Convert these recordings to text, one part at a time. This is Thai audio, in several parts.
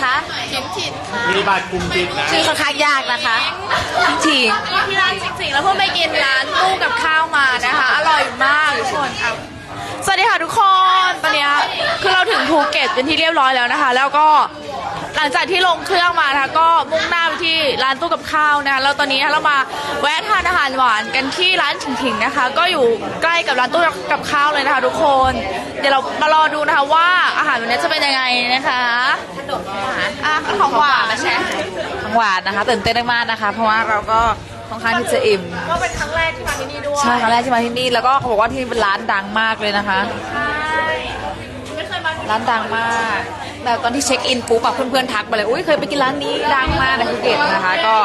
คะมีบัตรกลุ่มปิดนะชื่อค่อนข้างยากนะคะทีที่ร้านจริงๆแล้วเพิ่งไปกินร้านตู้กับข้าวมานะคะ อร่อยมากทุกคนอะสวัสดีค่ะทุกคนตอนเนี้ยคือเราถึงภูเก็ตเป็นที่เรียบร้อยแล้วนะคะ แล้วก็ หลังจากที่ลงเครื่องมานะคะก็มุ่งหน้าไปที่ร้านตู้กับข้าวนะคะแล้วตอนนี้เรามาแวะทานอาหารหวานกันที่ร้านถิงๆนะคะ ก็อยู่ใกล้กับร้านตู้กับข้าวเลยนะคะ ทุกคน เดี๋ยวเรามารอดูนะคะว่าอาหารวันนี้จะเป็นยังไงนะคะขนมอาหารอะของหวานมาแชร์ของหวานนะคะตื่นเต้นมากๆนะคะ เพราะว่าเราก็ค่อนข้างที่จะอิ่มก็เป็นครั้งแรกที่มาที่นี่ด้วยใช่ครั้งแรกที่มาที่นี่แล้วก็เขาบอกว่าที่นี่เป็นร้านดังมากเลยนะคะ ใช่ไม่เคยมาที่ ร้านดังมากแบบตอนที่เช็คอินปุ๊บแบบเพื่อนๆทักมาเลยอุ้ยเคยไปกินร้านนี้ดังมากในภูเก็ตนะคะ ก็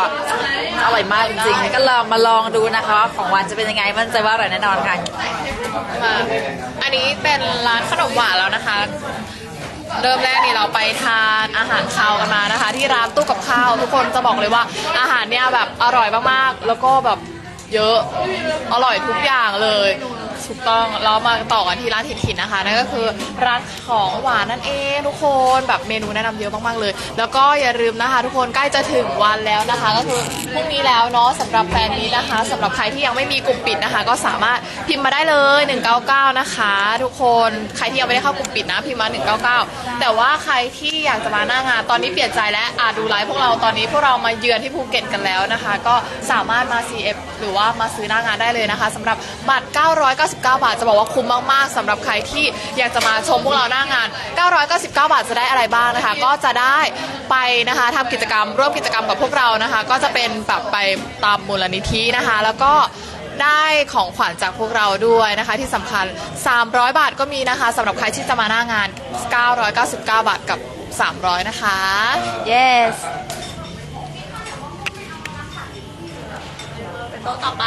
อร่อยมากจริงๆก็ลองมาลองดูนะคะว่าของหวานจะเป็นยังไงมั่นใจว่าอร่อยแน่นอนค่ะมาอันนี้เป็นร้านขนมหวานแล้วนะคะ เริ่มแรกนี่เราไปทานอาหารคาวกันมานะคะ ที่ร้านตู้กับข้าวทุกคนจะบอกเลยว่าอาหารเนี่ยแบบอร่อยมากๆ แล้วก็แบบเยอะอร่อยทุกอย่างเลย ถูกต้องเรามาต่อกันที่ร้านถิ่นๆนะคะนั่นก็คือร้านของหวานนั่นเองทุกคนแบบเมนูแนะนำเยอะมากๆเลย แล้วก็อย่าลืมนะคะ ทุกคนใกล้จะถึงวันแล้วนะคะ ก็คือพรุ่งนี้แล้วเนาะสำหรับแฟนนี้นะคะสำหรับใครที่ยังไม่มีกลุ่มปิดนะคะ ก็สามารถพิมพ์มาได้เลย 199 นะคะ ทุกคนใครที่ยังไม่ได้เข้ากลุ่มปิดนะพิมพ์มา 199 แต่ว่าใครที่อยากจะมาหน้างานตอนนี้เปลี่ยนใจแล้วอะดูไลฟ์พวกเราตอนนี้พวกเรามาเยือนที่ภูเก็ตกันแล้วนะคะ ก็สามารถมา CF หรือว่ามาซื้อหน้างานได้เลยนะคะสำหรับบัตร999 บาท จะบอกว่าคุ้มมากๆสำหรับใครที่อยากจะมาชมพวกเราหน้างาน 999 บาทจะได้อะไรบ้างนะคะ ก็จะได้ไปนะคะทำกิจกรรมร่วมกิจกรรมกับพวกเรานะคะ ก็จะเป็นแบบไปตามมูลนิธินะคะ แล้วก็ได้ของขวัญจากพวกเราด้วยนะคะ ที่สำคัญ 300 บาทก็มีนะคะสำหรับใครที่จะมาหน้างาน 999 บาทกับ 300 นะคะ yes โต๊ะต่อไป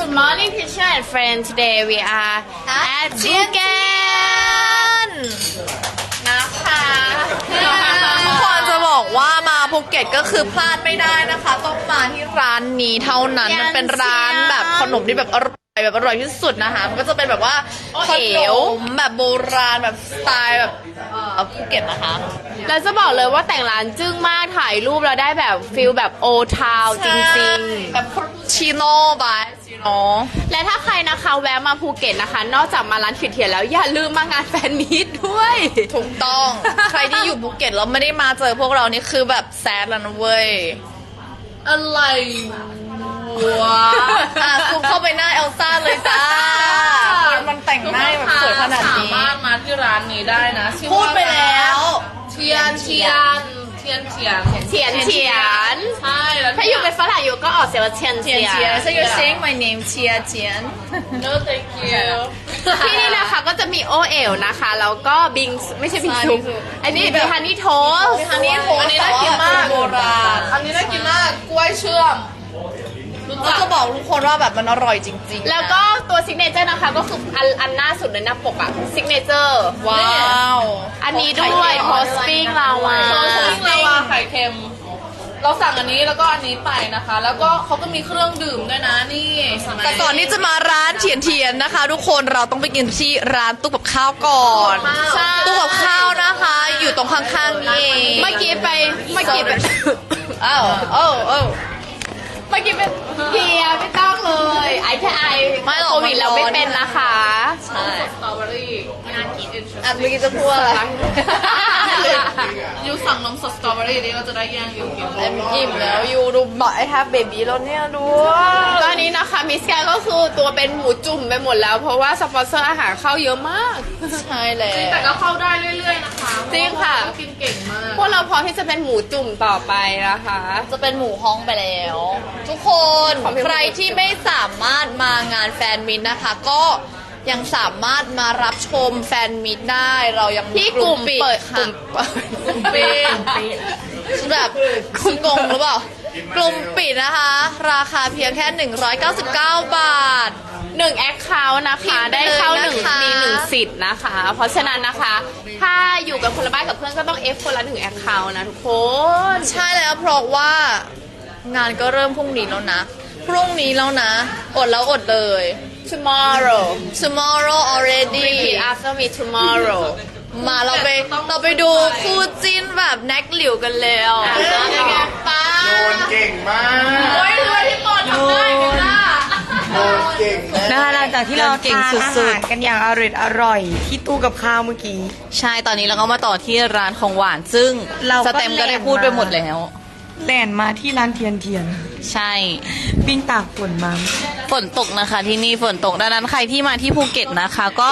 Good morning teacher and friends today we are at Phuket นะคะทุกคนจะบอกว่ามาภูเก็ตก็คือพลาดไม่ได้นะคะ ต้องมาที่ร้านนี้เท่านั้น มันเป็นร้านแบบขนมที่แบบอร่อย แบบอร่อยที่สุดนะคะ มันก็จะเป็นแบบว่าขนมแบบโบราณแบบสไตล์แบบเอ่อภูเก็ตนะคะ แล้วจะบอกเลยว่าแต่งร้านจึ้งมากถ่ายรูปแล้วได้แบบฟิลแบบโอทาวจริงแบบชิโน่บายชิโน่ๆและถ้าใครนะคะแวะมาภูเก็ตนะคะ นอกจากมาร้านเถียนๆแล้วอย่าลืมมางานแฟนมีตด้วย ถูกต้อง ใครที่อยู่ภูเก็ตแล้วไม่ได้มาเจอพวกเรานี่คือแบบแซดแล้วนะเว้ย อะไร วะอะซูมเข้าไปหน้าเอลซ่าเลยจ้ามันแต่งหน้าแบบสวยขนาดนี้ สามารถมาที่ร้านนี้ได้นะชื่อพูดว่าไปแล้วเทียนเทียนเทียนเทียนเถียนเถียน ใช่แล้วถ้าอยู่เป็นฝรั่งอยู่ก็ออกเสียงว่าเทียนเถียน so you're saying my name เทียเทียนเนอ thank you ที่นี่นะคะก็จะมีโอเอลนะคะ แล้วก็บิงไม่ใช่บิงซูอันนี้เป็นฮันนี่โทส อันนี้โหอันนี้น่ากินมากโบราณอันนี้น่ากินมาก กล้วยเชื่อมรู้เราจั กจะบอกทุกคนว่าแบบมันอร่อยจริงๆแล้วก็ตัวซิกเนเจอร์นะคะก็คืออันอันหน้าสุดในหน้าปกอะซิกเนเจอร์ว้าวอันนี้ด้วยโทสปิ้งลาวาโซสติ้งลาวาไข่เค็ม เราสั่งอันนี้แล้วก็อันนี้ไปนะคะ แล้วก็เขาก็มีเครื่องดื่มด้วยนะนี่สั่งแต่ก่อนที่จะมาร้านเทียนเทียนนะคะ ทุกคนเราต้องไปกินที่ร้านตู้กับข้าวก่อนใช่ ตู้กับข้าวนะคะ อยู่ตรงข้างๆนี่เมื่อกี้ไปเมื่อกี้ไป อ้าวโอ้โอ้ เมื่อกี้เป็นเพียไม่ต้องเลย ไอแค่ไอไม่หรอกโควิดเราไม่มันร้อนเป็นนะคะ ใช่สตรอเบอรี่น่ากินอะเมื่อกี้จะพูดอะไร ยูสั่งนมสดสตรอเบอรี่นี่เราจะได้แย่งยูกินเอ็มอิ่มแล้วยูดูบอกไอ้แทบเบบี้แล้วเนี่ยดูตอนนี้นะคะมิสแกนก็คือตัวเป็นหมูจุ่มไปหมดแล้ว เพราะว่าสปอนเซอร์อาหารเข้าเยอะมาก ใช่แล้วแต่ก็เข้าได้เรื่อยๆนะคะจริงค่ะเพาว่าเขากินเก่งมากพวกเราพร้อมที่จะเป็นหมูจุ่มต่อไปนะคะ จะเป็นหมูฮ้องไปแล้ว ทุกคนขอบคุณใครที่ไม่สามารถมางานแฟนมิตนะคะ ก็ ยังสามารถมารับชมแฟนมิตได้เรายังมีที่กลุ่มปิดเปิดค่ะกลุ่มเปิดแบบคุณงงหรือเปล่ากลุ่มปิดนะคะ ราคาเพียงแค่ 199 บาทหนึ่งแอคเคาท์นะพิคะมพ์ไปได้เข้าหนึ่งเลยนะคะมีหนึ่งสิทธิ์นะคะ เพราะฉะนั้นนะคะ ถ้าอยู่กับคนละบ้านกับเพื่อนก็ต้องเอฟคนละหนึ่งแอคเคาท์นะทุกคน ใช่แล้วเพราะว่างานก็เริ่มพรุ่งนี้แล้วนะ พรุ่งนี้แล้วนะ อดแล้วอดเลย tomorrow tomorrow already repeat after me tomorrow มาเราไปเราไปดูคู่จิ้นแบบแน็กหลิวกันแล้วยังไงป้าโดนเก่งมาก โอ้ยทำไมพี่ปอนทำได้กันล่ะโดนเก่งแน่นะคะหลังจากที่เราเก่งทานสุดๆ อาหารกันอย่างอร่อยอร่อยที่ตู้กับข้าวเมื่อกี้ ใช่ตอนนี้เราก็มาต่อที่ร้านของหวานซึ่งเราก็สเต็มก็ได้พูดไปหมดแล้ว แล่นมาที่ร้านเทียนเทียนใช่ ปิ้งตากฝนมาฝนตกนะคะที่นี่ฝนตกดังนั้นใครที่มาที่ภูเก็ตนะคะ ก็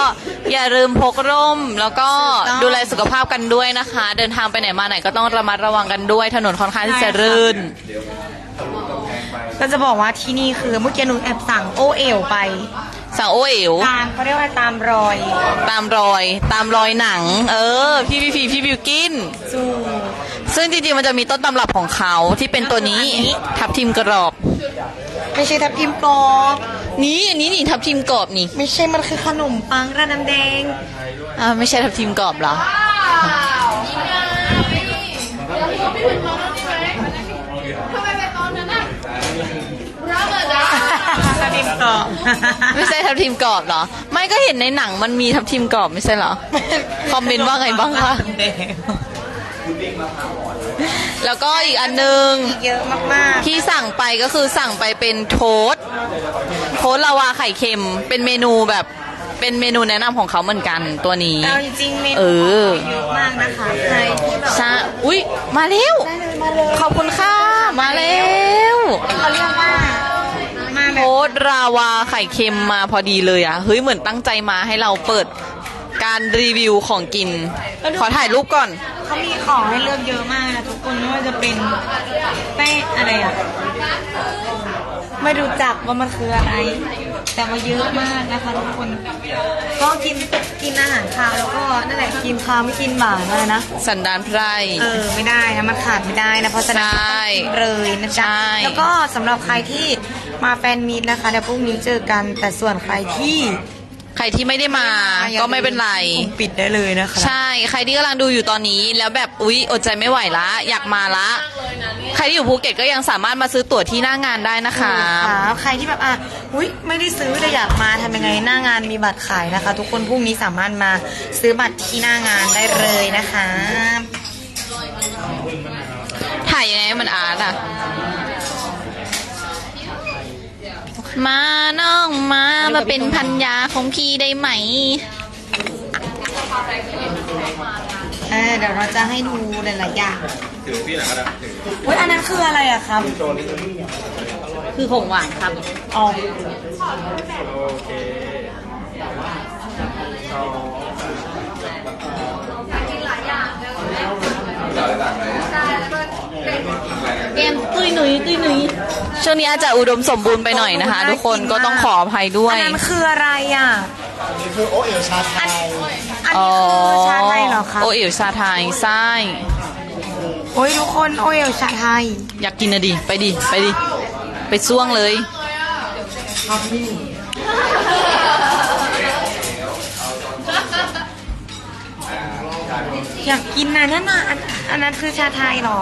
อย่าลืมพกร่ม แล้วก็ถูกต้องดูแลสุขภาพกันด้วยนะคะ เดินทางไปไหนมาไหนก็ต้องระมัดระวังกันด้วย ถนนค่อนข้างที่จะรื่น ก็จะบอกว่าที่นี่คือเมื่อกี้หนูแอบสั่งโอเอลไปสั่งโอเอ๋วตามเขาเรียกว่าตามรอย ตามรอย ตามรอยหนัง เออ พี่พี่พี่พี่บิวกินสู่ ซึ่งจริงๆมันจะมีต้นตำรับของเขาที่เป็นตัวนี้ทับทิมกรอบ ไม่ใช่ทับทิมกรอบนี่อันนี้นี่ทับทิมกรอบนี่ไม่ใช่มันคือขนมปังราดน้ำแดงอ่าไม่ใช่ทับทิมกรอบเหรอทับทิมกรอบไม่ใช่ทับทิมกรอบเหรอ ไม่ก็เห็นในหนังมันมีทับทิมกรอบไม่ใช่เหรอ คอมเมนต์ว่าไงบ้างคะ แล้วก็อีกอันหนึง เยอะมากที่สั่งไปก็คือสั่งไปเป็นโทสต์โทสต์ลาวาไข่เค็ม เป็นเมนูแบบเป็นเมนูแนะนำของเขาเหมือนกันตัวนี้ ๆเอาจริงๆเมเอนูอเยอะมากนะคะใครที่แบบใช่อุ้ยมาแล้วได้เลยมาเลยขอบคุณค่ะ มาแล้วเขาเรียกว่ามาแบโพบสต์ราวาไข่เค็มมาพอดีเลยอะ เฮ้ย เหมือนตั้งใจมาให้เราเปิด การรีวิวของกิน ขอถ่ายรูปก่อน เขามีของให้เลือกเยอะมากนะทุกคนไม่ว่าจะเป็นแป้งอะไรอะ ไม่รู้จักว่ามันคืออะไร แต่ว่าเยอะมากนะคะทุกคน ก็กินกินอาหารคาวแล้วก็นั่นแหละกินคาวไม่กินหวานอะไรนะ สันดานไพรเออไม่ได้นะมันขาดไม่ได้นะเพราะฉะนั้นใช่ต้องกินเลยนะจ๊ะใช่แล้วก็สำหรับใครที่มาแฟนมีตนะคะเดี๋ยวพรุ่งนี้เจอกันแต่ส่วนใครที่ ใครที่ไม่ได้มาก็ไม่เป็นไร ปิดได้เลยนะคะใช่ใครที่กำลังดูอยู่ตอนนี้แล้วแบบอุ๊ยอดใจไม่ไหวละ อยากมาละ ใครที่อยู่ภูเก็ตก็ยังสามารถมาซื้อตั๋วที่หน้างานได้นะคะค่ะใครที่แบบอะอุ้ยไม่ได้ซื้อแต่อยากมาทำยังไงหน้างานมีบัตรขายนะคะ ทุกคนพรุ่งนี้สามารถมาซื้อบัตรที่หน้างานได้เลยนะคะ ถ่ายยังไงให้มันอาร์ตอะ มาน้องมามาเป็นพันยาของพี่ได้ไหม เออเดี๋ยวเราจะให้ดูหลายๆอย่างอุ้ยอันนั้นคืออะไรอะครับคือของหวานครับ อ๋อเกมตุยหนุยตุยหนุย ช่วงนี้อาจจะอุดมสมบูรณ์ไปหน่อยนะคะ ทุกคนก็ต้องขออภัยด้วอัยนนั้นคืออะไรอะนี่คือโอเอ๋วชาไทยอันนี้คือชาไทยเหรอคะโอเอ๋วชาไทยใช่โอ้ยทุกคนโอเอลชาไทย อยากกินนะดิ ไปดิ ไปดิ ไปซ่วงเลยอยากกินนะนั่นน่ะอันอันนั้นคือชาไทยเหรอ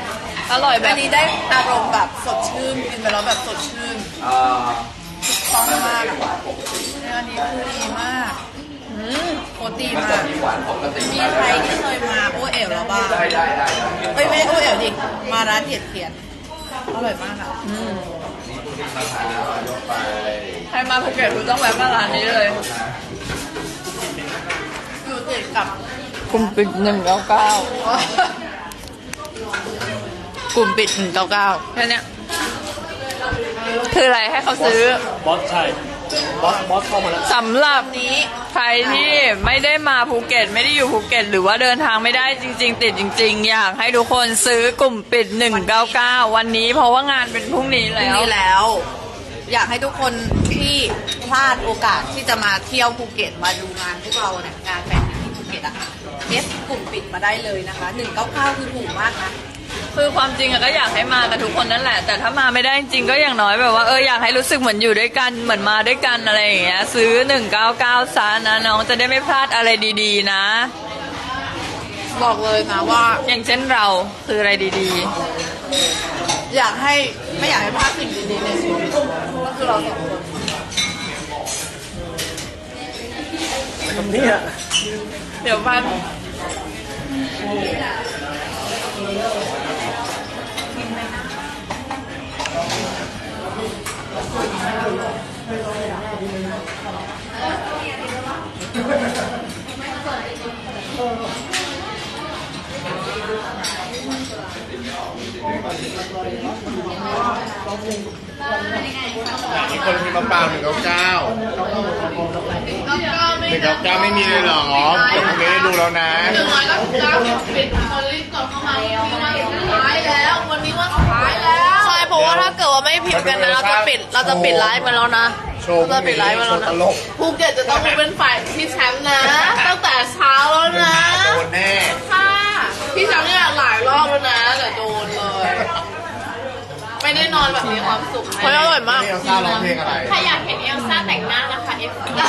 อร่อยแบอับนนี้ได้อารมณ์แบบสดชื่นกินไปแล้วแบบสดชื่นต้องมากอะเนี่ยอันนี้คือดีมากอืมโคตรดีมากมีใครที่เคยมาโอเอ๋วแล้วบ้างเอ้ยไม่โอเอ๋วดิมาร้านเทียนเทียนอร่อยมากอะใครมาภูเก็ตคุณต้องแวะมาร้านนี้เลยอยู่ติดกับกลุ่มปิดหนึ่งเก้าเก้า กลุ่มปิดหนึ่งเก้าเก้าแค่เนี้ยคืออะไรให้เขาซื้อ บอสใช่สำหรับใครที่ไม่ได้มาภูเก็ต ไม่ได้อยู่ภูเก็ต หรือว่าเดินทางไม่ได้จริง ๆ ติดจริง ๆ อยากให้ทุกคนซื้อกลุ่มปิด 199 วันนี้ เพราะว่างานเป็นพรุ่งนี้พรุ่งแล้ว นี้แล้ว อยากให้ทุกคนที่พลาดโอกาสที่จะมาเที่ยวภูเก็ตมาดูงานพวกเราเนี่ยงานแฟนมิตรที่ภูเก็ตอะเอฟกลุ่มปิดมาได้เลยนะคะ 199 คือถูกมากนะ คือความจริงอะก็อยากให้มากันทุกคนนั่นแหละ แต่ถ้ามาไม่ได้จริงๆก็อย่างน้อยแบบว่าเอออยากให้รู้สึกเหมือนอยู่ด้วยกันเหมือนมาด้วยกันอะไรอย่างเงี้ยซื้อ 199ซะนะน้องจะได้ไม่พลาดอะไรดีๆนะ บอกเลยนะว่า อย่างเช่นเราคืออะไรดีอยากให้ไม่อยากให้พลาดสิ่งดีๆในชีวิตก็คือเราสองคนๆเดี๋ยวพัน มีคนพิมพ์มาเปล่าหนึ่งเก้าเก้าหนึ่งเก้าเก้าไม่มีเลยเหรอเดี๋ยวพรุ่งนี้ได้ดูแล้วนะ หนึ่งร้อยเก้าสิบเก้าปิดคนรีบกดเข้ามา เพราะว่าถ้าเกิดว่าไม่พิมพ์กันนะเราจะปิดเราจะปิดไลฟ์มาแล้วนะโชว์พเรารุ่งจะปิดไลนี้ฟ์มาโชแล้วว์นะตลกภูเก็ตจะต้องเป็นฝ่ายที่แชมป์นะ ตั้งแต่เช้าแล้วนะโดนแน่ค่ะพี่แชมป์เนี่ยหลายรอบแล้วนะแต่โดนเลย ไม่ได้นอนแบบมีความสุขเพราะอร่อยมากนี่เอลซ่าร้องเพลงอะไรถ้าอยากเห็นเอลซ่าแต่งหน้านะคะเอฟนะ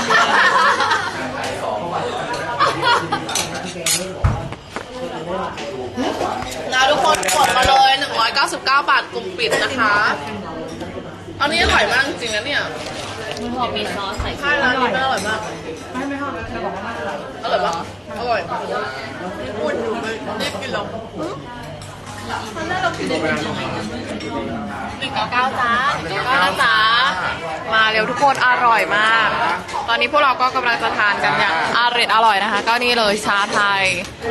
ทุกคนกดมาเลย 199 บาทกลุ่มปิดนะคะ อันนี้อร่อยมากจริงๆนะเนี่ยพอมีซอสใส่ใช่ร้านนี้อร่อยมาก ไม่ไม่ชอบจะบอกว่าอร่อยปะอร่อยนี่พูดอยู่เลยรีบกินแล้ว หนึ่งเก้าเก้าจ้าหนึ่งเก้าเก้านะจ๊ะมาเร็วทุกคนอร่อยมาก ตอนนี้พวกเราก็กำลังจะทานกันอย่างอร่อยอร่อยนะคะ ก็นี่เลยชาไทย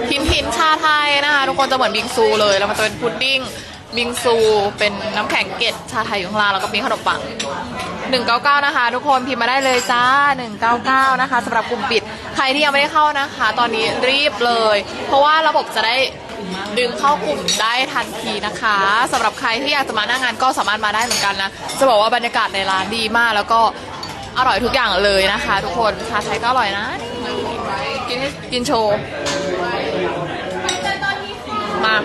พินพินชาไทยนะคะ ทุกคนจะเหมือนบิงซูเลย แล้วมันจะเป็นพุดดิ้งบิงซูเป็นน้ำแข็งเกล็ดชาไทยอยู่ข้างล่างแล้วก็มีขนมปัง 199 นะคะ ทุกคนพิมพ์มาได้เลยจ้า 199 นะคะสำหรับกลุ่มปิด ใครที่ยังไม่ได้เข้านะคะ ตอนนี้รีบเลย เพราะว่าระบบจะได้ ดึงเข้ากลุ่มได้ทันทีนะคะสำหรับใครที่อยากจะมาหน้างานก็สามารถมาได้เหมือนกันนะ จะบอกว่าบรรยากาศในร้านดีมาก แล้วก็อร่อยทุกอย่างเลยนะคะ ทุกคนชาไทยก็อร่อยนะ กินให้กินโชว์ มา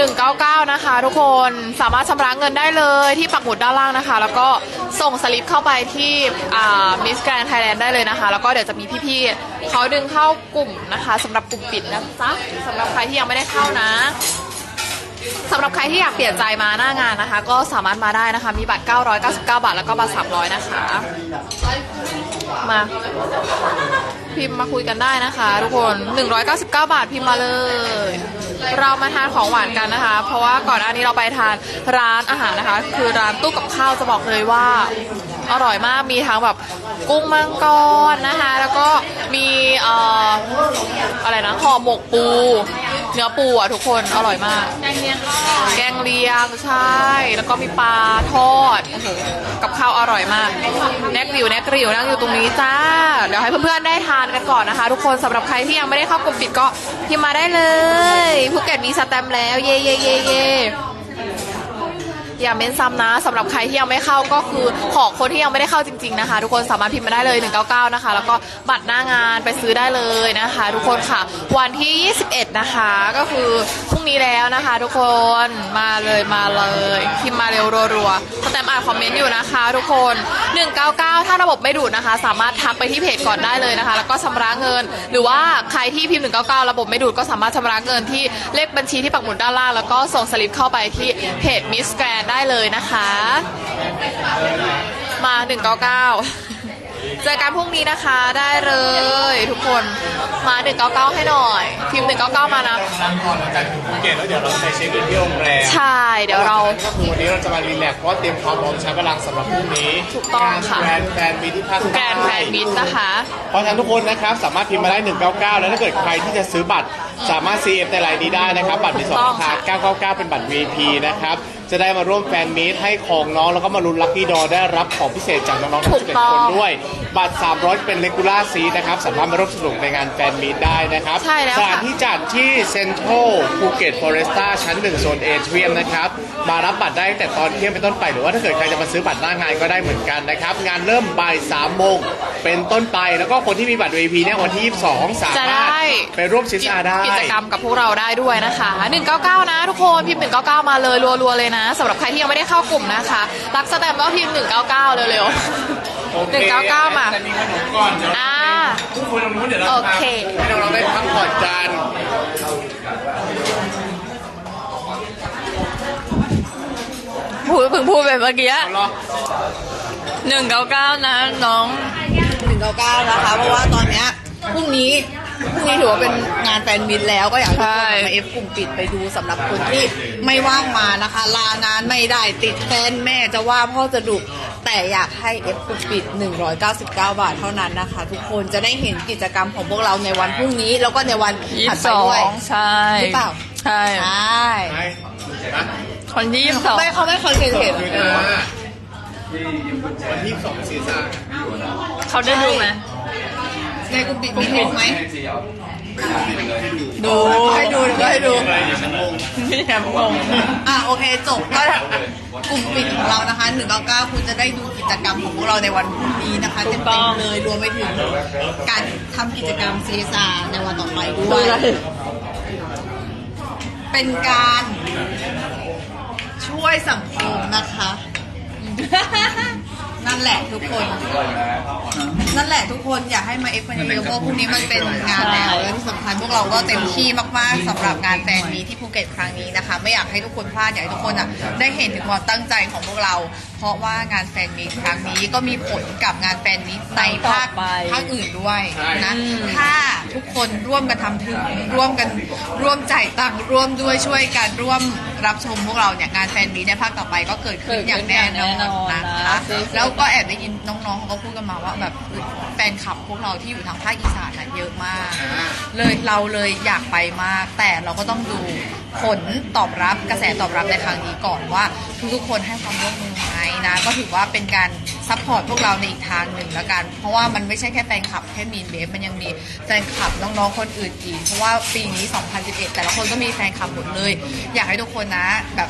199 นะคะ ทุกคนสามารถชำระเงินได้เลยที่ปักหมุดด้านล่างนะคะ แล้วก็ส่งสลิปเข้าไปที่มิสแกรนไทยแลนด์ได้เลยนะคะ แล้วก็เดี๋ยวจะมีพี่ๆเขาดึงเข้ากลุ่มนะคะสำหรับกลุ่มปิดนะจ๊ะสำหรับใครที่ยังไม่ได้เข้านะสำหรับใครที่อยากเปลี่ยนใจมาหน้างานนะคะ ก็สามารถมาได้นะคะ มีบัตร 999 บาท แล้วก็บัตร 300 นะคะ มา พิมพ์มาคุยกันได้นะคะ ทุกคน 199 บาทพิมพ์มาเลย เรามาทานของหวานกันนะคะ เพราะว่าก่อนหน้านี้เราไปทานร้านอาหารนะคะ คือร้านตู้กับข้าวจะบอกเลยว่า อร่อยมากมีทั้งแบบกุ้งมังกรนะคะ แล้วก็มีเอ่ออะไรนะห่อหมกปู เนื้อปูอะทุกคนอร่อยมาก แกงเลียงแกงเลียงใช่ แล้วก็มีปลาทอดโอ้โหกับข้าวอร่อยมาก แนกริวแนกริวนั่งอยู่ตรงนี้จ้า เดี๋ยวให้เพื่อนๆได้ทานกันก่อนนะคะ ทุกคนสำหรับใครที่ยังไม่ได้เข้ากลุ่มปิดก็พิมพ์มาได้เลยภูเก็ตมีสแตมป์แล้ว เย่เย่เย่เย่ อย่าเม้นซ้ำนะสำหรับใครที่ยังไม่เข้าก็คือขอคนที่ยังไม่ได้เข้าจริง ๆนะคะ ทุกคนสามารถพิมพ์มาได้เลย 199 นะคะ แล้วก็บัตรหน้างานไปซื้อได้เลยนะคะ ทุกคนค่ะ วันที่ 21 นะคะก็คือพรุ่งนี้แล้วนะคะ ทุกคนมาเลยมาเลยพิมพ์มาเร็วรัวๆสแตมอ่านคอมเมนต์อยู่นะคะ ทุกคน 199 ถ้าระบบไม่ดูดนะคะ สามารถทักไปที่เพจก่อนได้เลยนะคะ แล้วก็ชำระเงิน หรือว่าใครที่พิมพ์ 199 ระบบไม่ดูดก็สามารถชำระเงินที่เลขบัญชีที่ปักหมุดด้านล่าง แล้วก็ส่งสลิปเข้าไปที่เพจมิสแกรนได้เลยนะคะ มา 199 เจอกันพรุ่งนี้นะคะได้เลยทุกคนมา 199 ให้หน่อยพิมพ์199 มานะ นั่งก่อนเราจะถึงภูเก็ตแล้วเดี๋ยวเราไปเช็คอินที่โรงแรมใช่เดี๋ยวเรา ก็คือวันนี้เราจะมารีแลกซ์เพราะว่าเตรียมความพร้อมใช้พลังสำหรับพรุ่งนี้ถูกต้องค่ะงานแกรนด์แฟนมีที่ภาคแกรนด์แฟนมิตรนะคะ เพราะฉะนั้นทุกคนนะครับสามารถพิมพ์มาได้ 199 แล้วถ้าเกิดใครที่จะซื้อบัตรสามารถ CF ในไลน์นี้ได้นะครับ บัตรมีสองราคา999 เป็นบัตร VIP นะครับ จะได้มาร่วมแฟนมีตให้ของน้อง แล้วก็มาลุ้นลัคกี้ดอได้รับของพิเศษจากน้องๆทั้ง11คนด้วย บัตร 300 เป็นเลกูล่าซีนะครับ สามารถมาร่วมสนุกในงานแฟนมีตได้นะครับใช่แล้วสค่ะถานที่จัดที่เซ็นทรัลภูเก็ตฟอเรสต้าชั้น1โซนเอเทียมนะครับ มารับบัตรได้ตั้งแต่ตอนเที่ยงเป็นต้นไป หรือว่าถ้าเกิดใครจะมาซื้อบัตรหน้างานก็ได้เหมือนกันนะครับ งานเริ่มบ่าย3โมงเป็นต้นไป แล้วก็คนที่มีบัตร VIP เนี่ยวันที่ 22 สาจะมารถได้ไปร่วมชิสอาได้กิจกรรมกับพวกเราได้ด้วยนะคะ 199 นะทุกคนพิมพ์ 199 มาเลยรัวๆเลยนะสำหรับใครที่ยังไม่ได้เข้ากลุ่มนะคะ รักสแตมป์ก็พิมพ์ 199 เร็วโอเค199 มาแต่มีขนมก่อนเดี๋ยวๆอ่าทุกคนตรงนู้นเดี๋ยวเราโอจะเค ให้เราได้พักผ่อนกันพูดเพิ่งพูดไปเมื่อกี้เอาล่ะหนึ่งเก้าเก้านะน้องหนึ่งเก้าเก้านะคะ เพราะว่าตอนเนี้ยพรุ่งนี้ พรุ่งนี้ถือว่าเป็นงานแฟนมิตแล้วก็อยากให้ทุกคนมาเอฟกลุ่มปิดไปดูสำหรับคนที่ไม่ว่างมานะคะ ลางานไม่ได้ติดแฟนแม่จะว่าพ่อจะดุแต่อยากให้เอฟกลุ่มปิด 199 บาทเท่านั้นนะคะ ทุกคนจะได้เห็นกิจกรรมของพวกเราในวันพรุ่งนี้ แล้วก็ในวันยี่ถัดสิบไปสอด้วยงใช่หรือเปล่าใช่ใช่ไปนะคนที่ยี่สิบสองไม่เขาไม่คอนเซนเทรตคือนะวันที่2ศีรษะเขาได้ดูไหม ในกลุ่มปิดมีให้ดูไหมดูให้ดูก็ให้ดูอะไรดิฉันงงพี่แอมงงอะโอเคจบก็กลุ่มปิดของเรานะคะ199คุณจะได้ดูกิจกรรมของพวกเราในวันพรุ่งนี้นะคะถูเต็กมต้องๆเลยรวมไปถึงการทำกิจกรรม CSR ในวันต่อไปด้วยเป็นการช่วยสังคมนะคะ นั่นแหละทุกคน นั่นแหละทุกคนอยากให้มาเอฟกันเยอะๆเพราะพรุ่งนี้มันเป็นงานแล้วและที่สำคัญพวกเราก็เต็มที่มากๆสำหรับงานแฟนมีตที่ภูเก็ตครั้งนี้นะคะ ไม่อยากให้ทุกคนพลาดอยากให้ทุกคนอะได้เห็นถึงความตั้งใจของพวกเราเพ ราะว่างานแฟนมีตครั้งนี้ก็มีผลกับงานแฟนมีตในภาคต่อไปภาคอื่นด้วยนะถ้าทุกคนร่วมกันทำถึงร่วมกันร่วมจ่ายตังค์ร่วมด้วยช่วยกันร่วมรับชมพวกเราเนี่ยงานแฟนมีตในภาคต่อไปก็เกิดขึ้นอย่างแน่นอนนะคะแล้วก็แอบได้ยินน้องๆเขาก็พูดกันมาว่าแบบแฟนคลับพวกเราที่อยู่ทางภาคอีสานน่ะเยอะมาก เลยเราเลยอยากไปมาก แต่เราก็ต้องดู ผลตอบรับกระแสตอบรับในครั้งนี้ก่อนว่าทุกๆคนให้ความร่วมมือไหมนะก็ถือว่าเป็นการซัพพอร์ตพวกเราในอีกทางหนึ่งแล้วกัน เพราะว่ามันไม่ใช่แค่แฟนคลับแค่มีนเบฟมันยังมีแฟนคลับน้องๆคนอื่นอีกเพราะว่าปีนี้ 2011 แต่ละคนก็มีแฟนคลับหมดเลย อยากให้ทุกคนนะแบบ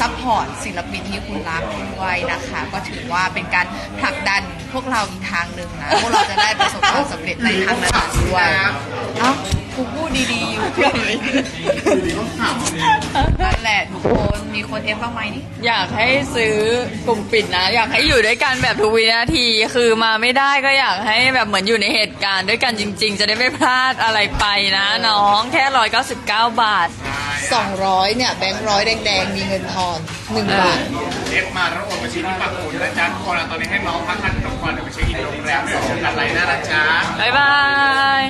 ซัพพอร์ตศิลปินที่คุณรักด้วยนะคะ ก็ถือว่าเป็นการผลักดันพวกเราอีกทางหนึ่งนะพวกเราจะได้ประสบความสำเร็จในทางนั้นด้วยเอ้ากูพูดดีๆอยู่นั่นแหละทุกคนมีคนเอฟบ้างไหมนี่ อยากให้ซื้อกลุ่มปิดนะ อยากให้อยู่ด้วยกันแบบทุกวินาทีคือมาไม่ได้ก็อยากให้แบบเหมือนอยู่ในเหตุการณ์ด้วยกันจริง ๆ จะได้ไม่พลาดอะไรไปนะ น้องแค่ร้อยเก้าสิบเก้าบาท 200 เนี่ย แบงค์ร้อยแดง ๆ มีเงินทอน1บาท เอฟมาแล้วโอนบัญชีที่ปักหมุดนะจ๊ะทุกคนอะตอนนี้ให้น้องพักทานขนมก่อนเดี๋ยวไปเช็คอินโรงแรมเดี๋ยวเจอกันไรหน้านะจ๊ะ บ๊ายบาย